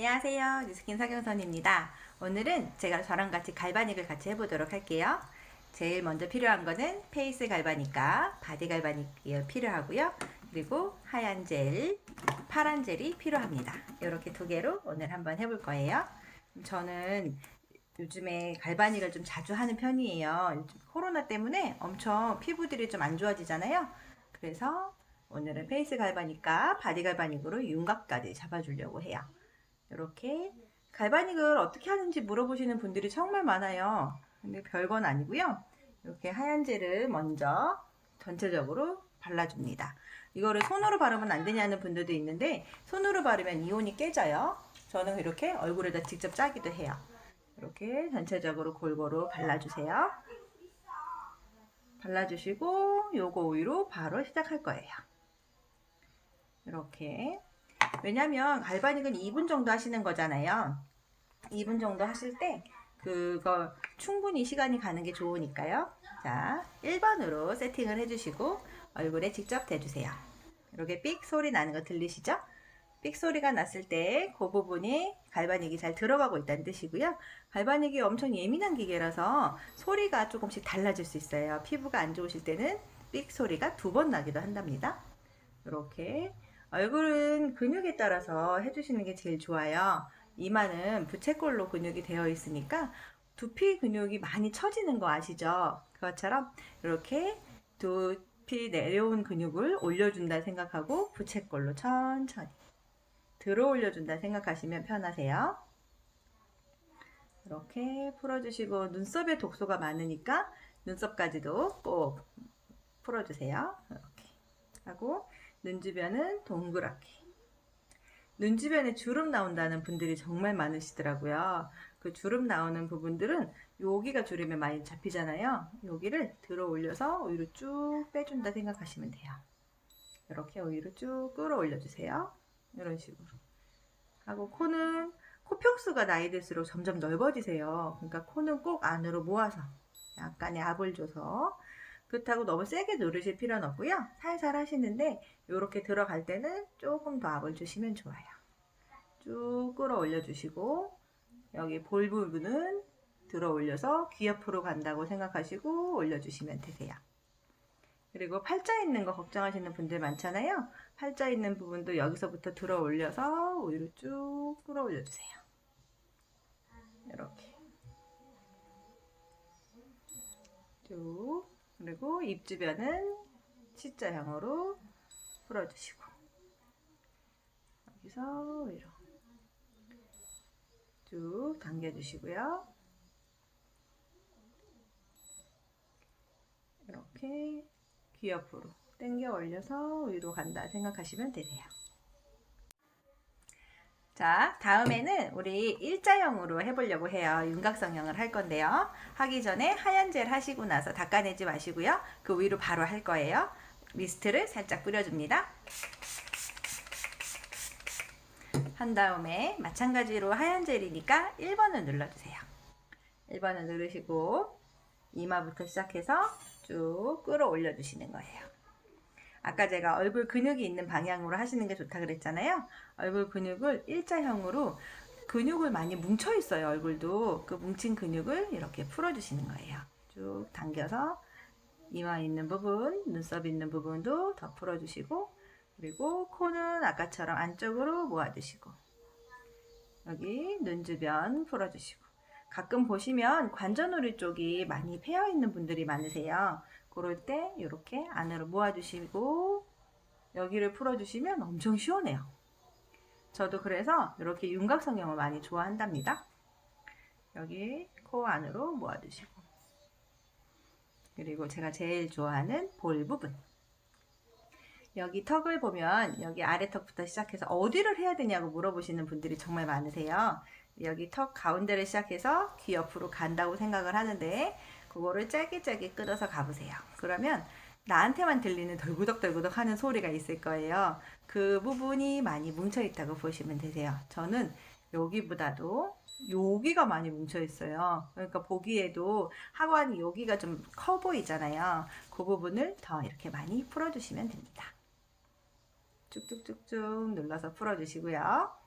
안녕하세요. 뉴스킨 서경선입니다. 오늘은 제가 저랑 같이 갈바닉을 같이 해보도록 할게요. 제일 먼저 필요한 거는 페이스 갈바닉과 바디 갈바닉이 필요하고요. 그리고 하얀 젤, 파란 젤이 필요합니다. 이렇게 두 개로 오늘 한번 해볼 거예요. 저는 요즘에 갈바닉을 좀 자주 하는 편이에요. 코로나 때문에 엄청 피부들이 좀 안 좋아지잖아요. 그래서 오늘은 페이스 갈바닉과 바디 갈바닉으로 윤곽까지 잡아주려고 해요. 이렇게 갈바닉을 어떻게 하는지 물어보시는 분들이 정말 많아요. 근데 별건 아니고요. 이렇게 하얀 젤을 먼저 전체적으로 발라줍니다. 이거를 손으로 바르면 안 되냐는 분들도 있는데 손으로 바르면 이온이 깨져요. 저는 이렇게 얼굴에다 직접 짜기도 해요. 이렇게 전체적으로 골고루 발라주세요. 발라주시고 요거 오이로 바로 시작할 거예요. 이렇게 왜냐면 갈바닉은 2분 정도 하시는 거잖아요. 2분 정도 하실 때 그거 충분히 시간이 가는 게 좋으니까요. 자, 1번으로 세팅을 해주시고 얼굴에 직접 대주세요. 이렇게 삑 소리 나는 거 들리시죠? 삑 소리가 났을 때 그 부분이 갈바닉이 잘 들어가고 있다는 뜻이고요. 갈바닉이 엄청 예민한 기계라서 소리가 조금씩 달라질 수 있어요. 피부가 안 좋으실 때는 삑 소리가 두 번 나기도 한답니다. 이렇게 얼굴은 근육에 따라서 해주시는 게 제일 좋아요. 이마는 부채꼴로 근육이 되어 있으니까 두피 근육이 많이 처지는 거 아시죠? 그것처럼 이렇게 두피 내려온 근육을 올려준다 생각하고 부채꼴로 천천히 들어 올려준다 생각하시면 편하세요. 이렇게 풀어주시고 눈썹에 독소가 많으니까 눈썹까지도 꼭 풀어주세요. 이렇게 하고 눈 주변은 동그랗게. 눈 주변에 주름 나온다는 분들이 정말 많으시더라고요. 그 주름 나오는 부분들은 여기가 주름에 많이 잡히잖아요. 여기를 들어 올려서 오히려 쭉 빼준다 생각하시면 돼요. 이렇게 오히려 쭉 끌어올려 주세요. 이런 식으로. 하고 코는 코 평수가 나이 들수록 점점 넓어지세요. 그러니까 코는 꼭 안으로 모아서 약간의 압을 줘서 그렇다고 너무 세게 누르실 필요는 없고요. 살살 하시는데 이렇게 들어갈 때는 조금 더 압을 주시면 좋아요. 쭉 끌어올려 주시고 여기 볼 부분은 들어 올려서 귀 옆으로 간다고 생각하시고 올려주시면 되세요. 그리고 팔자 있는 거 걱정하시는 분들 많잖아요. 팔자 있는 부분도 여기서부터 들어 올려서 위로 쭉 끌어 올려 주세요. 이렇게 쭉 그리고 입 주변은 C자형으로 풀어주시고 여기서 위로 쭉 당겨주시고요. 이렇게 귀 옆으로 당겨 올려서 위로 간다 생각하시면 되세요. 자, 다음에는 우리 일자형으로 해보려고 해요. 윤곽성형을 할 건데요. 하기 전에 하얀 젤 하시고 나서 닦아내지 마시고요. 그 위로 바로 할 거예요. 미스트를 살짝 뿌려줍니다. 한 다음에 마찬가지로 하얀 젤이니까 1번을 눌러주세요. 1번을 누르시고 이마부터 시작해서 쭉 끌어올려 주시는 거예요. 아까 제가 얼굴 근육이 있는 방향으로 하시는 게 좋다 그랬잖아요. 얼굴 근육을 일자형으로 근육을 많이 뭉쳐 있어요. 얼굴도 그 뭉친 근육을 이렇게 풀어 주시는 거예요. 쭉 당겨서 이마 있는 부분, 눈썹 있는 부분도 더 풀어 주시고 그리고 코는 아까처럼 안쪽으로 모아주시고 여기 눈 주변 풀어주시고 가끔 보시면 관자놀이 쪽이 많이 패여 있는 분들이 많으세요. 그럴 때 이렇게 안으로 모아주시고 여기를 풀어주시면 엄청 시원해요. 저도 그래서 이렇게 윤곽성형을 많이 좋아한답니다. 여기 코 안으로 모아주시고 그리고 제가 제일 좋아하는 볼 부분 여기 턱을 보면 여기 아래 턱부터 시작해서 어디를 해야 되냐고 물어보시는 분들이 정말 많으세요. 여기 턱 가운데를 시작해서 귀 옆으로 간다고 생각을 하는데 그거를 짧게 짧게 끌어서 가보세요. 그러면 나한테만 들리는 덜구덕덜구덕 하는 소리가 있을 거예요. 그 부분이 많이 뭉쳐 있다고 보시면 되세요. 저는 여기보다도 여기가 많이 뭉쳐 있어요. 그러니까 보기에도 하관이 여기가 좀 커 보이잖아요. 그 부분을 더 이렇게 많이 풀어주시면 됩니다. 쭉쭉쭉쭉 눌러서 풀어주시고요.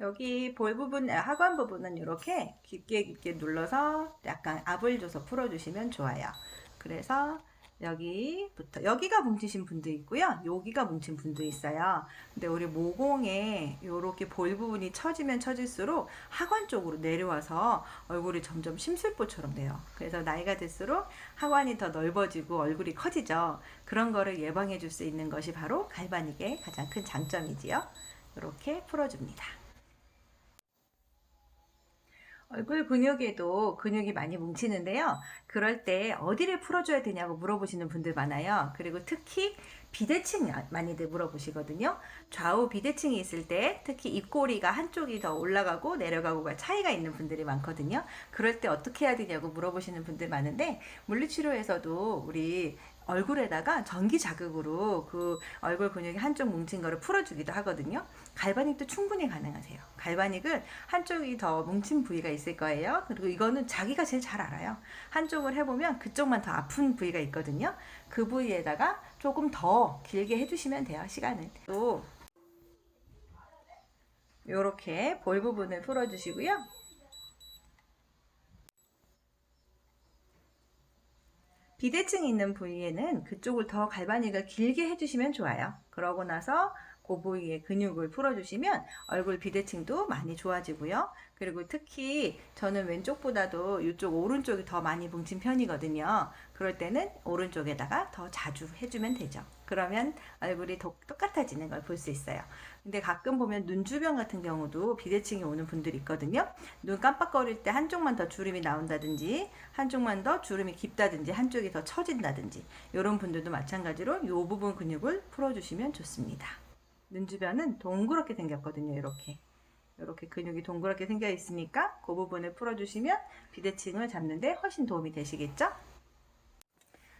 여기 볼 부분, 아, 하관 부분은 이렇게 깊게 깊게 눌러서 약간 압을 줘서 풀어주시면 좋아요. 그래서 여기부터 여기가 뭉치신 분도 있고요. 여기가 뭉친 분도 있어요. 근데 우리 모공에 이렇게 볼 부분이 처지면 처질수록 하관 쪽으로 내려와서 얼굴이 점점 심술보처럼 돼요. 그래서 나이가 들수록 하관이 더 넓어지고 얼굴이 커지죠. 그런 거를 예방해 줄 수 있는 것이 바로 갈바닉의 가장 큰 장점이지요. 이렇게 풀어줍니다. 얼굴 근육에도 근육이 많이 뭉치는데요. 그럴 때 어디를 풀어줘야 되냐고 물어보시는 분들 많아요. 그리고 특히 비대칭 많이들 물어보시거든요. 좌우 비대칭이 있을 때 특히 입꼬리가 한쪽이 더 올라가고 내려가고가 차이가 있는 분들이 많거든요. 그럴 때 어떻게 해야 되냐고 물어보시는 분들 많은데 물리치료에서도 우리 얼굴에다가 전기 자극으로 그 얼굴 근육이 한쪽 뭉친 거를 풀어주기도 하거든요. 갈바닉도 충분히 가능하세요. 갈바닉을 한쪽이 더 뭉친 부위가 있을 거예요. 그리고 이거는 자기가 제일 잘 알아요. 한쪽을 해보면 그쪽만 더 아픈 부위가 있거든요. 그 부위에다가 조금 더 길게 해주시면 돼요. 시간을. 또 이렇게 볼 부분을 풀어주시고요. 비대칭이 있는 부위에는 그쪽을 더 갈바닉을 길게 해주시면 좋아요. 그러고 나서 그 부위의 근육을 풀어주시면 얼굴 비대칭도 많이 좋아지고요. 그리고 특히 저는 왼쪽보다도 이쪽 오른쪽이 더 많이 뭉친 편이거든요. 그럴 때는 오른쪽에다가 더 자주 해주면 되죠. 그러면 얼굴이 더 똑같아지는 걸 볼 수 있어요. 근데 가끔 보면 눈 주변 같은 경우도 비대칭이 오는 분들이 있거든요. 눈 깜빡거릴 때 한쪽만 더 주름이 나온다든지 한쪽만 더 주름이 깊다든지 한쪽이 더 처진다든지 이런 분들도 마찬가지로 이 부분 근육을 풀어주시면 좋습니다. 눈 주변은 동그랗게 생겼거든요. 이렇게. 이렇게 근육이 동그랗게 생겨 있으니까 그 부분을 풀어주시면 비대칭을 잡는데 훨씬 도움이 되시겠죠?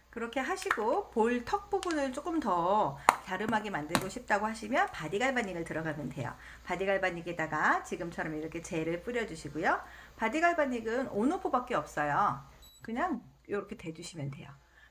그렇게 하시고 볼 턱 부분을 조금 더 갸름하게 만들고 싶다고 하시면 바디갈바닉을 들어가면 돼요. 바디갈바닉에다가 지금처럼 이렇게 젤을 뿌려주시고요. 바디갈바닉은 온오프밖에 없어요. 그냥 이렇게 대주시면 돼요.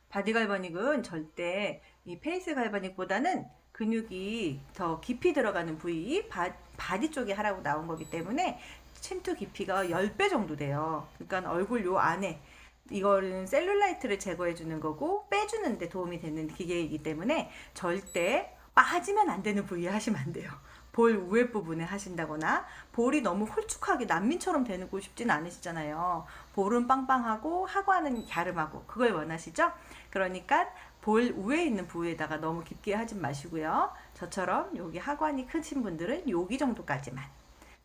바디갈바닉은 절대 이 페이스 갈바닉보다는 근육이 더 깊이 들어가는 부위 바, 바디 쪽에 하라고 나온 거기 때문에 침투 깊이가 10배 정도 돼요. 그러니까 얼굴 요 안에 이거는 셀룰라이트를 제거해 주는 거고 빼주는 데 도움이 되는 기계이기 때문에 절대 빠지면 안 되는 부위에 하시면 안 돼요. 볼 위에 부분에 하신다거나 볼이 너무 홀쭉하게 난민처럼 되고 싶지는 않으시잖아요. 볼은 빵빵하고 하관은 갸름하고 그걸 원하시죠? 그러니까 볼 위에 있는 부위에다가 너무 깊게 하지 마시고요. 저처럼 여기 하관이 크신 분들은 여기 정도까지만.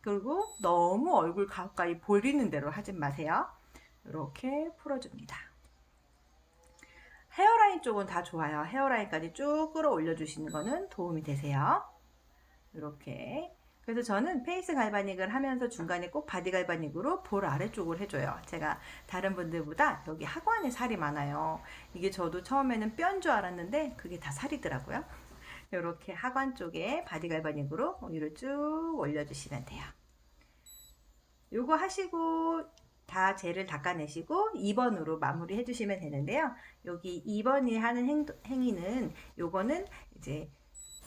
그리고 너무 얼굴 가까이 보이는 대로 하지 마세요. 이렇게 풀어줍니다. 헤어라인 쪽은 다 좋아요. 헤어라인까지 쭉 끌어올려 주시는 거는 도움이 되세요. 이렇게. 그래서 저는 페이스 갈바닉을 하면서 중간에 꼭 바디 갈바닉으로 볼 아래쪽을 해줘요. 제가 다른 분들보다 여기 하관에 살이 많아요. 이게 저도 처음에는 뼈인 줄 알았는데 그게 다 살이더라고요. 이렇게 하관 쪽에 바디 갈바닉으로 오일을 쭉 올려주시면 돼요. 요거 하시고 다 젤을 닦아내시고 2번으로 마무리 해주시면 되는데요. 여기 2번이 하는 행, 행위는 요거는 이제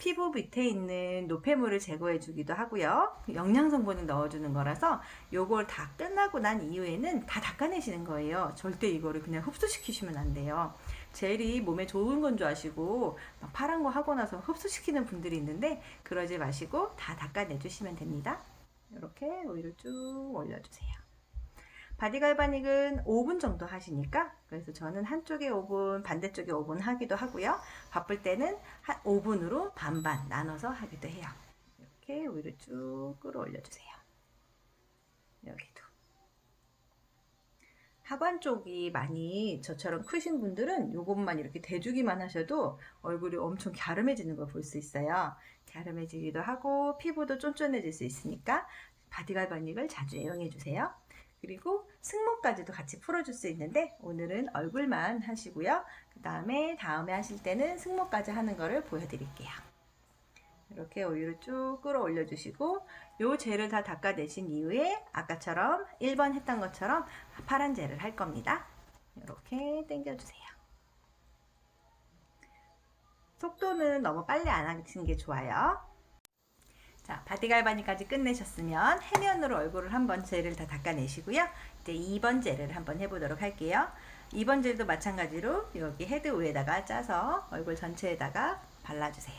피부 밑에 있는 노폐물을 제거해 주기도 하고요. 영양 성분을 넣어주는 거라서 요걸 다 끝나고 난 이후에는 다 닦아내시는 거예요. 절대 이거를 그냥 흡수시키시면 안 돼요. 젤이 몸에 좋은 건 줄 아시고 막 파란 거 하고 나서 흡수시키는 분들이 있는데 그러지 마시고 다 닦아내 주시면 됩니다. 이렇게 오일을 쭉 올려주세요. 바디 갈바닉은 5분 정도 하시니까 그래서 저는 한쪽에 5분 반대쪽에 5분 하기도 하고요. 바쁠 때는 한 5분으로 반반 나눠서 하기도 해요. 이렇게 오일을 쭉 끌어올려 주세요. 여기도. 하관 쪽이 많이 저처럼 크신 분들은 이것만 이렇게 대주기만 하셔도 얼굴이 엄청 갸름해지는 걸 볼 수 있어요. 갸름해지기도 하고 피부도 쫀쫀해질 수 있으니까 바디 갈바닉을 자주 애용해 주세요 그리고 승모까지도 같이 풀어줄 수 있는데 오늘은 얼굴만 하시고요. 그 다음에 다음에 하실 때는 승모까지 하는 거를 보여드릴게요. 이렇게 오일을 쭉 끌어올려 주시고 요 젤을 다 닦아내신 이후에 아까처럼 1번 했던 것처럼 파란 젤을 할 겁니다. 이렇게 당겨주세요. 속도는 너무 빨리 안 하시는 게 좋아요. 자, 바디 갈바니까지 끝내셨으면 해면으로 얼굴을 한번 젤을 다 닦아내시고요. 이제 2번 젤을 한번 해보도록 할게요. 2번 젤도 마찬가지로 여기 헤드 위에다가 짜서 얼굴 전체에다가 발라주세요.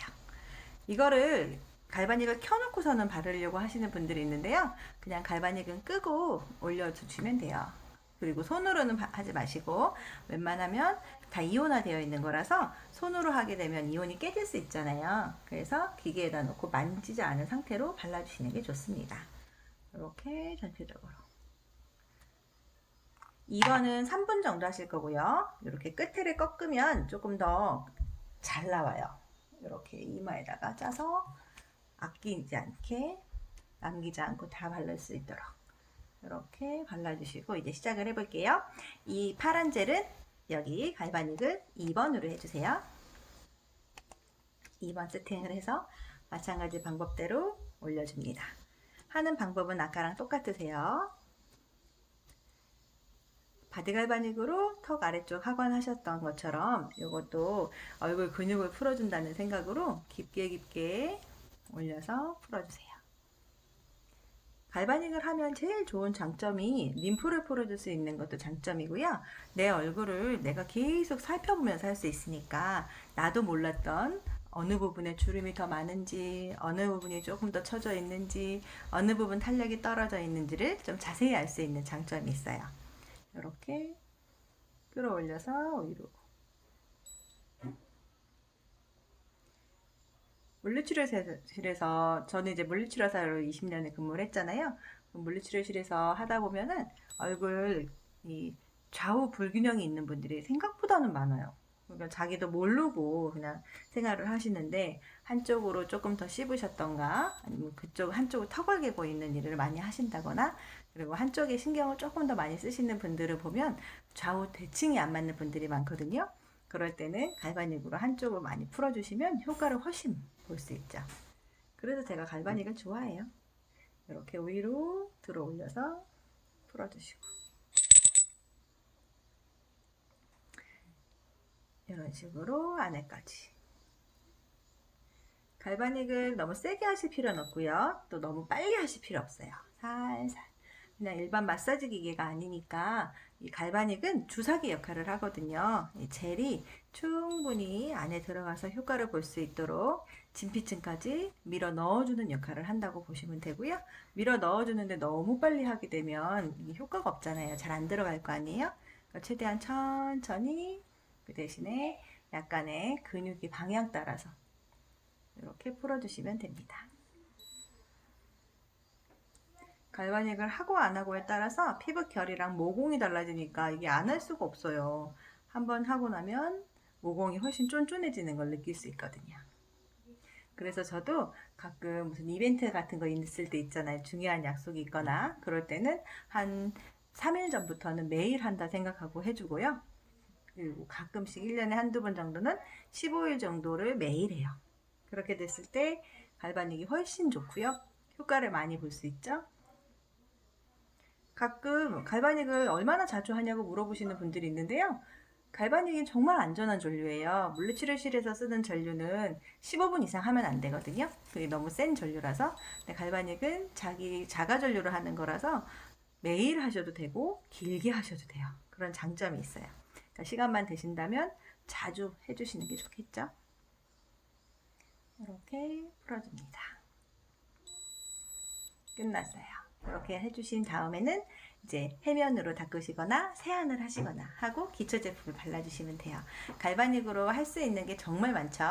이거를 갈바닉을 켜놓고서는 바르려고 하시는 분들이 있는데요. 그냥 갈바닉은 끄고 올려주시면 돼요. 그리고 손으로는 바- 하지 마시고 웬만하면 다 이온화 되어 있는 거라서 손으로 하게 되면 이온이 깨질 수 있잖아요. 그래서 기계에다 놓고 만지지 않은 상태로 발라주시는 게 좋습니다. 이렇게 전체적으로. 2번은 3분 정도 하실 거고요. 이렇게 끝을 꺾으면 조금 더 잘 나와요. 이렇게 이마에다가 짜서 아끼지 않게 남기지 않고 다 바를 수 있도록 이렇게 발라주시고 이제 시작을 해볼게요. 이 파란 젤은 여기 갈바닉을 2번으로 해주세요. 2번 세팅을 해서 마찬가지 방법대로 올려줍니다. 하는 방법은 아까랑 똑같으세요. 바디갈바닉으로 턱 아래쪽 하관 하셨던 것처럼 이것도 얼굴 근육을 풀어준다는 생각으로 깊게 깊게 올려서 풀어주세요. 갈바닉을 하면 제일 좋은 장점이 림프를 풀어줄 수 있는 것도 장점이고요. 내 얼굴을 내가 계속 살펴보면서 할 수 있으니까 나도 몰랐던 어느 부분에 주름이 더 많은지, 어느 부분이 조금 더 처져 있는지, 어느 부분 탄력이 떨어져 있는지를 좀 자세히 알 수 있는 장점이 있어요. 이렇게 끌어올려서 위로. 물리치료실에서 저는 이제 물리치료사로 20년을 근무를 했잖아요. 물리치료실에서 하다 보면은 얼굴 이 좌우 불균형이 있는 분들이 생각보다는 많아요. 그러니까 자기도 모르고 그냥 생활을 하시는데 한쪽으로 조금 더 씹으셨던가 아니면 그쪽 한쪽을 턱을게 보이는 일을 많이 하신다거나 그리고 한쪽에 신경을 조금 더 많이 쓰시는 분들을 보면 좌우 대칭이 안 맞는 분들이 많거든요. 그럴 때는 갈바닉으로 한쪽을 많이 풀어주시면 효과를 훨씬 볼 수 있죠. 그래서 제가 갈바닉을 좋아해요. 이렇게 위로 들어 올려서 풀어주시고 이런 식으로 안에까지 갈바닉을 너무 세게 하실 필요는 없고요. 또 너무 빨리 하실 필요 없어요. 살살. 그냥 일반 마사지 기계가 아니니까 이 갈바닉은 주사기 역할을 하거든요. 이 젤이 충분히 안에 들어가서 효과를 볼 수 있도록 진피층까지 밀어 넣어주는 역할을 한다고 보시면 되고요. 밀어 넣어주는데 너무 빨리 하게 되면 효과가 없잖아요. 잘 안 들어갈 거 아니에요? 그러니까 최대한 천천히 그 대신에 약간의 근육이 방향 따라서 이렇게 풀어주시면 됩니다. 갈바닉을 하고 안 하고에 따라서 피부 결이랑 모공이 달라지니까 이게 안 할 수가 없어요. 한번 하고 나면 모공이 훨씬 쫀쫀해지는 걸 느낄 수 있거든요. 그래서 저도 가끔 무슨 이벤트 같은 거 있을 때 있잖아요. 중요한 약속이 있거나 그럴 때는 한 3일 전부터는 매일 한다 생각하고 해주고요. 그리고 가끔씩 1년에 한두 번 정도는 15일 정도를 매일 해요. 그렇게 됐을 때 갈바닉이 훨씬 좋고요. 효과를 많이 볼 수 있죠. 가끔 갈바닉을 얼마나 자주 하냐고 물어보시는 분들이 있는데요. 갈바닉이 정말 안전한 전류예요. 물리치료실에서 쓰는 전류는 15분 이상 하면 안 되거든요. 그게 너무 센 전류라서. 근데 갈바닉은 자기 자가 전류를 하는 거라서 매일 하셔도 되고 길게 하셔도 돼요. 그런 장점이 있어요. 그러니까 시간만 되신다면 자주 해주시는 게 좋겠죠. 이렇게 풀어줍니다. 끝났어요. 이렇게 해주신 다음에는 이제 해면으로 닦으시거나 세안을 하시거나 하고 기초 제품을 발라주시면 돼요. 갈바닉으로 할 수 있는 게 정말 많죠.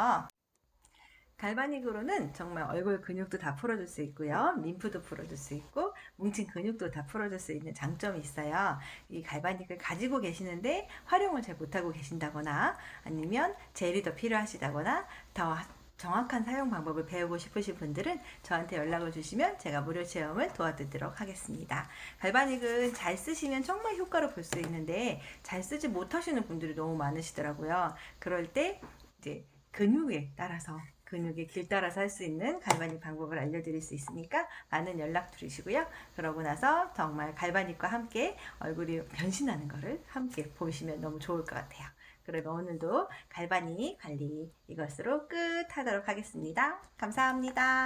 갈바닉으로는 정말 얼굴 근육도 다 풀어줄 수 있고요. 림프도 풀어줄 수 있고 뭉친 근육도 다 풀어줄 수 있는 장점이 있어요. 이 갈바닉을 가지고 계시는데 활용을 잘 못하고 계신다거나 아니면 젤이 더 필요하시다거나 더 정확한 사용 방법을 배우고 싶으신 분들은 저한테 연락을 주시면 제가 무료 체험을 도와드리도록 하겠습니다. 갈바닉은 잘 쓰시면 정말 효과를 볼 수 있는데 잘 쓰지 못하시는 분들이 너무 많으시더라고요. 그럴 때 이제 근육에 따라서 근육의 길 따라서 할 수 있는 갈바닉 방법을 알려드릴 수 있으니까 많은 연락 주시고요. 그러고 나서 정말 갈바닉과 함께 얼굴이 변신하는 거를 함께 보시면 너무 좋을 것 같아요. 그러면 오늘도 갈바닉 관리 이것으로 끝 하도록 하겠습니다. 감사합니다.